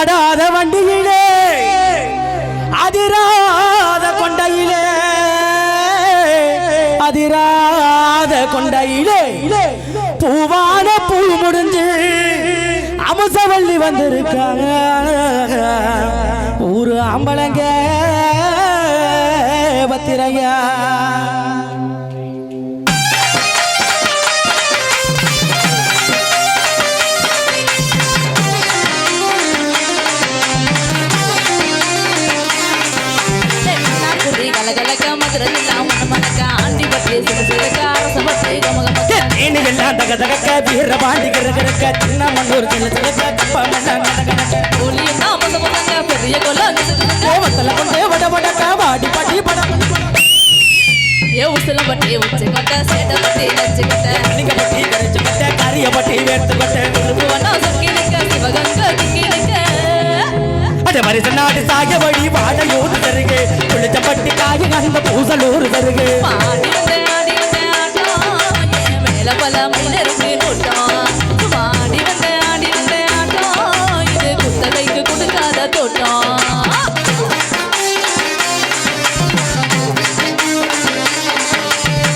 ஆடாத வண்டியிலே அதிராத கொண்டையிலே அதிராத கொண்டையிலே. பூவான பூ முடிஞ்சு அமுசவள்ளி வந்திருக்காங்க. ஊரு ஆம்பளங்க பத்திரையா கலகலக்க மதுரையெல்லாம் மணமணக்க ஆண்டி பட்டி சிறு சிறுக்க அரச பட்டி கமகமக்க தேனி தக தகக்க வீர பாண்டி கிரகரக்க சின்ன மண்ணூர் சின்ன சிலக்க கப்பமெல்லாம் கடகடக்க கோழியும் தான் பச பசங்க பெரிய கொல்ல கோவத்துல கொண்டு வட வடக்க வாடி பாடி பட ஏ உசலம் பட்டி உச்சி கொட்ட சேட்ட பட்டி நச்சு கொட்ட நீங்க பட்டி கரைச்சு கரிய பட்டி வேர்த்து பரிசு நாடு சாய வழி வாழையோடு தருகே. புளிச்சப்பட்டி காய கந்த பூசலூர் தருகே. மேல பல மலருக்கு தோட்டம். ஆடி வந்த ஆடி வந்த ஆட்டம் இது குத்தகைக்கு கொடுக்காத தோட்டம்.